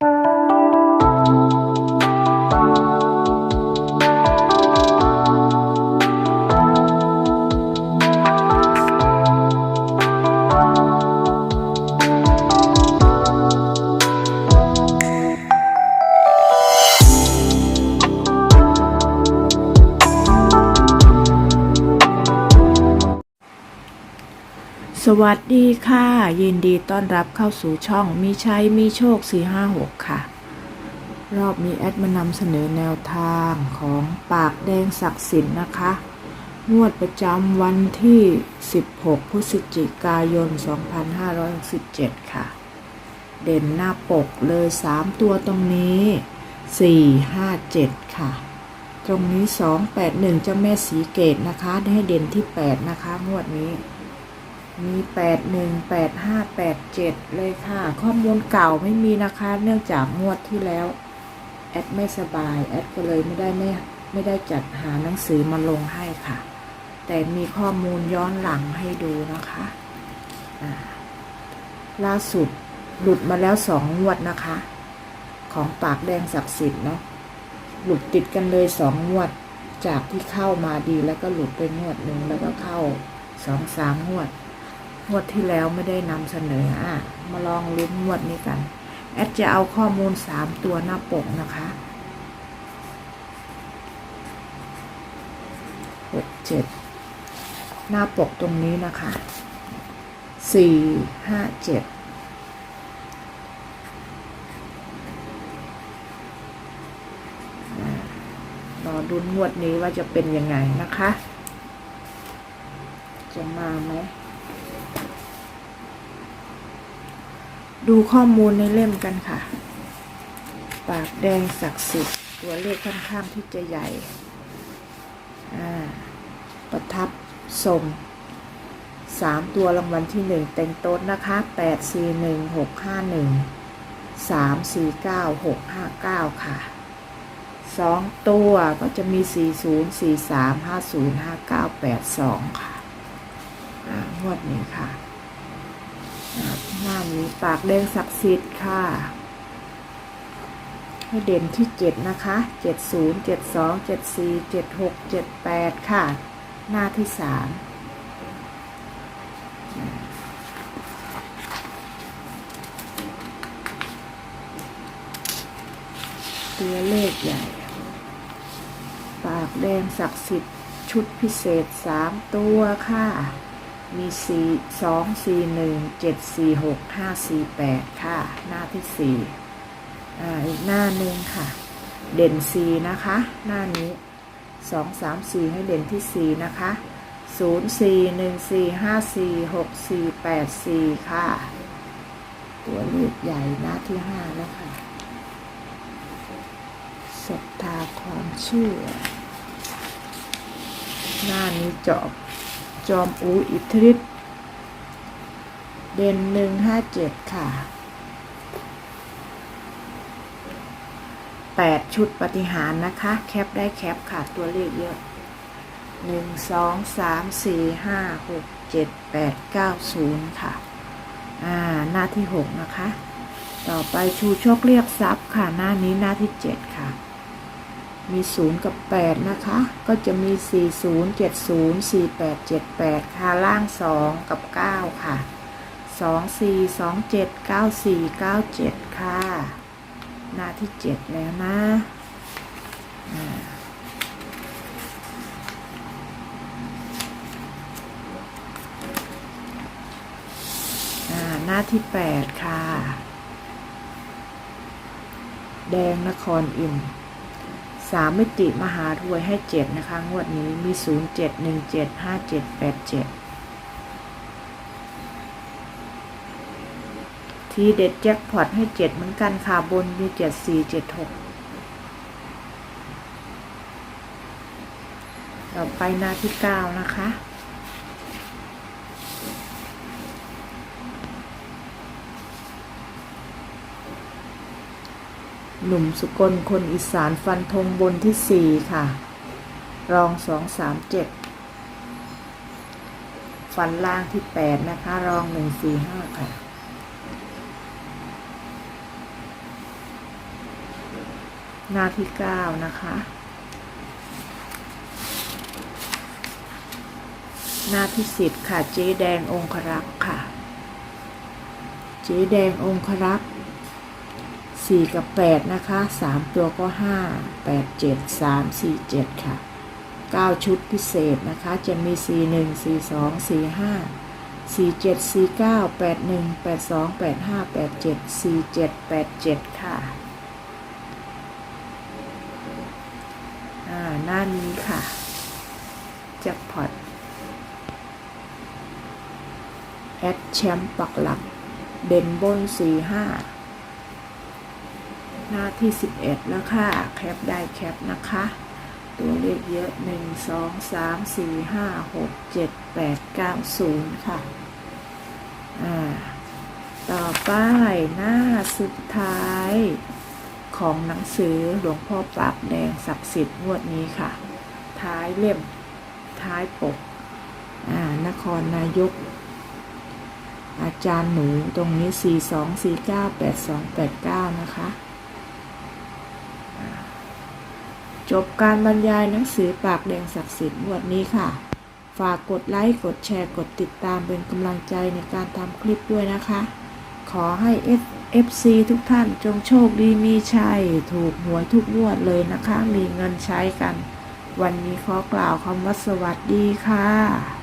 you สวัสดีค่ะ ยินดีต้อนรับเข้าสู่ช่องมีใชัยมีโชค 456 ค่ะ รอบนี้แอดมานำเสนอแนวทางของปากแดงศักดิ์สิทธิ์นะคะ งวดประจำวันที่ 16 พฤศจิกายน 2567 ค่ะ เด่นหน้าปกเลย 3 ตัวตรงนี้ 4 5 7 ค่ะ ตรงนี้ 281เจ้าแม่สีเกตนะคะ ได้เด่นที่ 8 นะคะ งวดนี้ มีแปดหนึ่งแปดห้าแปดเจ็ดเลยค่ะ ข้อมูลเก่าไม่มีนะคะ เนื่องจากงวดที่แล้ว แอดไม่สบาย แอดก็เลยไม่ได้ไม่ไม่ได้จัดหาหนังสือมาลงให้ค่ะ แต่มีข้อมูลย้อนหลังให้ดูนะคะล่าสุดหลุดมาแล้วสองงวดนะคะ ของปากแดงศักดิ์สิทธิ์เนาะหลุดติดกันเลยสองงวดจากที่เข้ามาดีแล้วก็หลุดไปงวดหนึ่งแล้วก็เข้าสองสามงวด งวดที่แล้วไม่ได้นำเสนออะมาลองลุ้นงวดนี้กัน แอดจะเอาข้อมูลสามตัวหน้าปกนะคะหกเจ็ดหน้าปกตรงนี้นะคะสี่ห้าเจ็ดอ่ารอดุนงวดนี้ว่าจะเป็นยังไงนะคะ จะมาไหม ดูข้อมูลในเล่มกันค่ะ ปากแดงศักดิ์สิทธิ์ตัวเลขค่อนข้างที่จะใหญ่ ประทับส่งสามตัวรางวัลที่หนึ่งเต็งโต๊ดนะคะแปดสี่หนึ่งหกห้าหนึ่งสามสี่เก้าหกห้าเก้าค่ะสองตัวก็จะมีสี่ศูนย์สี่สามห้าศูนย์ห้าเก้าแปดสองค่ะงวดนี้ค่ะ น้านี้ปากแดงศักดิ์สิทธิ์ค่ะ ให้เด่นที่เจ็ดนะคะเจ็ดศูนย์เจ็ดสองเจ็ดสี่เจ็ดหกเจ็ดแปดค่ะ หน้าที่สามตัวเลขใหญ่ ปากแดงศักดิ์สิทธิ์ชุดพิเศษสามตัวค่ะ มีสี่สองสี่หนึ่งเจ็ดสี่หกห้าสี่แปดค่ะ หน้าที่สี่อ่าอีกหน้าหนึ่งค่ะ เด่นสี่นะคะ หน้านี้สองสามสี่ให้เด่นที่สี่นะคะศูนย์สี่หนึ่งสี่ห้าสี่หกสี่แปดสี่ค่ะ ตัวเลขใหญ่หน้าที่ห้าแล้วค่ะศรัทธาความเชื่อ หน้านี้จบ จอมอูอิทธิฤทธิ์เด่นหนึ่งห้าเจ็ดค่ะแปดชุดปฏิหารนะคะ แคปได้แคปค่ะ ตัวเลขเยอะหนึ่งสองสามสี่ห้าหกเจ็ดแปดเก้าศูนย์ค่ะ อ่า หน้าที่หกนะคะ ต่อไปชูโชคเรียกทรัพย์ค่ะ หน้านี้หน้าที่เจ็ดค่ะ มี 0 กับ 8 นะคะ ก็จะมี 40 70 48 78 ค่ะ ล่าง 2 กับ 9 ค่ะ 2 4 2 7 9 4 9 7 ค่ะ หน้าที่ 7 แล้วนะหน้าที่ 8 ค่ะ แดงนครอิ่ม สามมิติมหารวยให้เจ็ดนะคะ งวดนี้มีศูนย์เจ็ดหนึ่งเจ็ดห้าเจ็ดแปดเจ็ดทีเด็ดแจ็คพอตให้เจ็ดเหมือนกันค่ะ บนมีเจ็ดสี่เจ็ดหกต่อไปหน้าที่เก้านะคะ หนุ่มสุกลคนอีสานฟันธงบนที่สี่ค่ะ รองสองสามเจ็ดฟันล่างที่แปดนะคะ รองหนึ่งสี่ห้าค่ะหน้าที่เก้านะคะ หน้าที่สิบค่ะ เจ๊แดงองครักษ์ค่ะ เจ๊แดงองครักษ์ สี่กับแปดนะคะสามตัวก็ห้าแปดเจ็ดสามสี่เจ็ดค่ะเก้าชุดพิเศษนะคะ จะมีสี่หนึ่งสี่สองสี่ห้าสี่เจ็ดสี่เก้าแปดหนึ่งแปดสองแปดห้าแปดเจ็ดสี่เจ็ดแปดเจ็ดค่ะ อ่า หน้านี้ค่ะแจ็คพอตแอดแชมป์ปักหลัก เด่นบนสี่ห้า หน้าที่สิบเอ็ดแล้วค่ะ แคปได้แคปนะคะ ตัวเลขเยอะหนึ่งสองสามสี่ห้าหกเจ็ดแปดเก้าศูนย์ค่ะ อ่า ต่อไปหน้าสุดท้ายของหนังสือหลวงพ่อปากแดงศักดิ์สิทธิ์งวดนี้ค่ะ ท้ายเล่ม ท้ายปก อ่า นครนายกอาจารย์หนูตรงนี้ 4 2 4 9 8 2 8 9 นะคะ จบการบรรยายหนังสือปากแดงศักดิ์สิทธิ์วดนี้ค่ะ ฝากกดไลค์ กดแชร์ กดติดตามเป็นกำลังใจในการทำคลิปด้วยนะคะ ขอให้ F FC ทุกท่านจงโชคดีมีชัย ถูกหวยทุกงวดเลยนะคะ มีเงินใช้กัน วันนี้ขอกล่าวคำว่าสวัสดีค่ะ